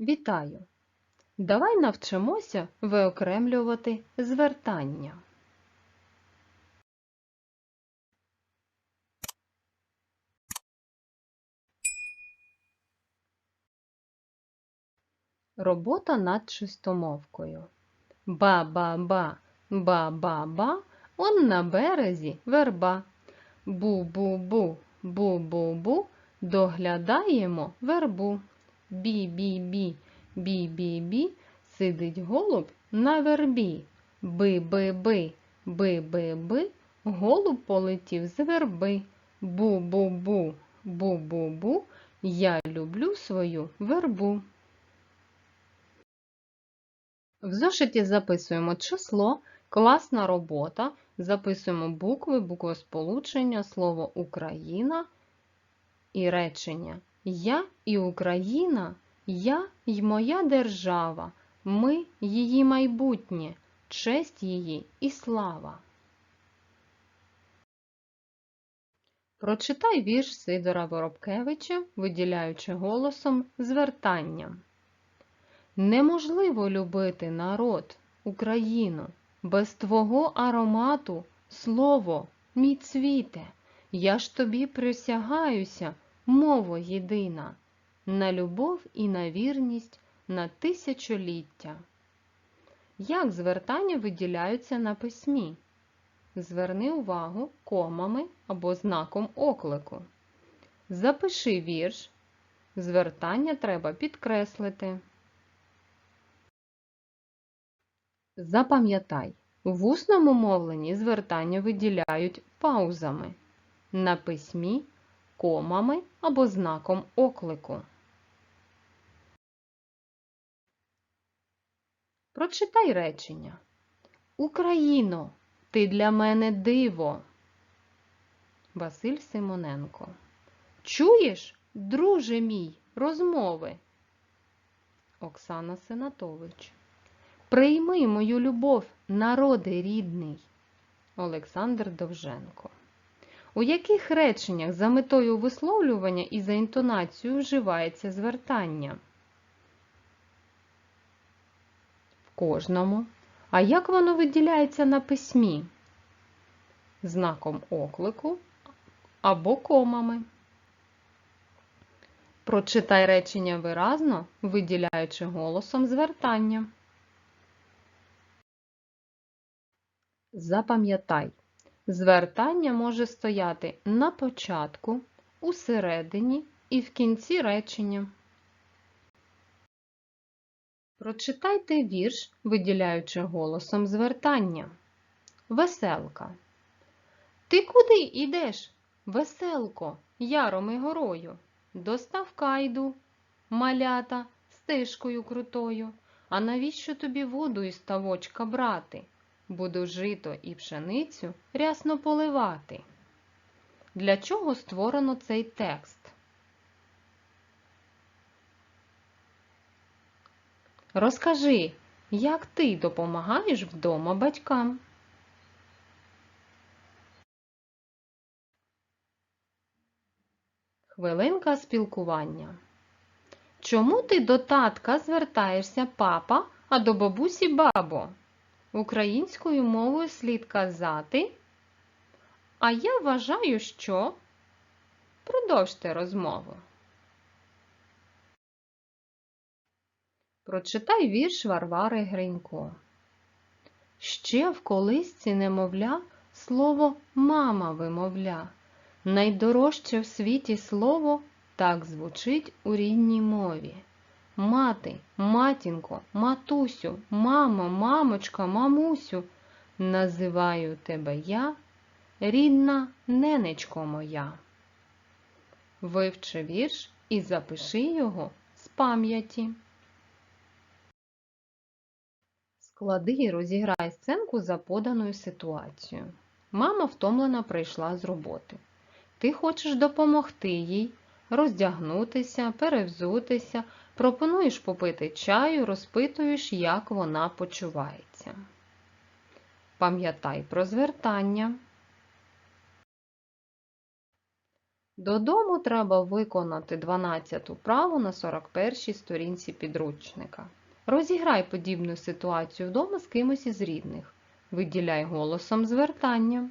Вітаю! Давай навчимося виокремлювати звертання. Робота над чистомовкою. Ба-ба-ба, ба-ба-ба, он на березі верба. Бу-бу-бу, бу-бу-бу, доглядаємо вербу. Бі-бі-бі, бі-бі-бі, сидить голуб на вербі. Би-би-би, би-би-би, голуб полетів з верби. Бу-бу-бу, бу-бу-бу, я люблю свою вербу. В зошиті записуємо число, класна робота, записуємо букви, буквосполучення, слово Україна і речення. Я і Україна, я й моя держава, ми її майбутнє, честь її і слава. Прочитай вірш Сидора Воробкевича, виділяючи голосом звертання. Неможливо любити народ, Україну, без твого аромату, слово, мій цвіте, я ж тобі присягаюся, мово єдина, на любов і на вірність на тисячоліття. Як звертання виділяються на письмі? Зверни увагу комами або знаком оклику. Запиши вірш. Звертання треба підкреслити. Запам'ятай, в усному мовленні звертання виділяють паузами, на письмі комами або знаком оклику. Прочитай речення. Україно, ти для мене диво. Василь Симоненко. Чуєш, друже мій, розмови? Оксана Сенатович. Прийми мою любов, народи рідний. Олександр Довженко. У яких реченнях за метою висловлювання і за інтонацією вживається звертання? В кожному. А як воно виділяється на письмі? Знаком оклику або комами. Прочитай речення виразно, виділяючи голосом звертання. Запам'ятай, звертання може стояти на початку, у середині і в кінці речення. Прочитайте вірш, виділяючи голосом звертання. Веселка. Ти куди йдеш, веселко, яром і горою? До ставка йду, малята, стежкою крутою. А навіщо тобі воду із ставочка брати? Буду жито і пшеницю рясно поливати. Для чого створено цей текст? Розкажи, як ти допомагаєш вдома батькам? Хвилинка спілкування. Чому ти до татка звертаєшся папа, а до бабусі бабо? Українською мовою слід казати. А я вважаю, що продовжте розмову. Прочитай вірш Варвари Гринько. Ще в колисці немовля слово мама вимовля. Найдорожче в світі слово так звучить у рідній мові. Мати, матінко, матусю, мамо, мамочка, мамусю, називаю тебе я, рідна ненечко моя. Вивчи вірш і запиши його з пам'яті. Склади і розіграй сценку за поданою ситуацією. Мама втомлена прийшла з роботи. Ти хочеш допомогти їй роздягнутися, перевзутися, пропонуєш попити чаю, розпитуєш, як вона почувається. Пам'ятай про звертання. Додому треба виконати 12 вправу на 41 сторінці підручника. Розіграй подібну ситуацію вдома з кимось із рідних. Виділяй голосом звертання.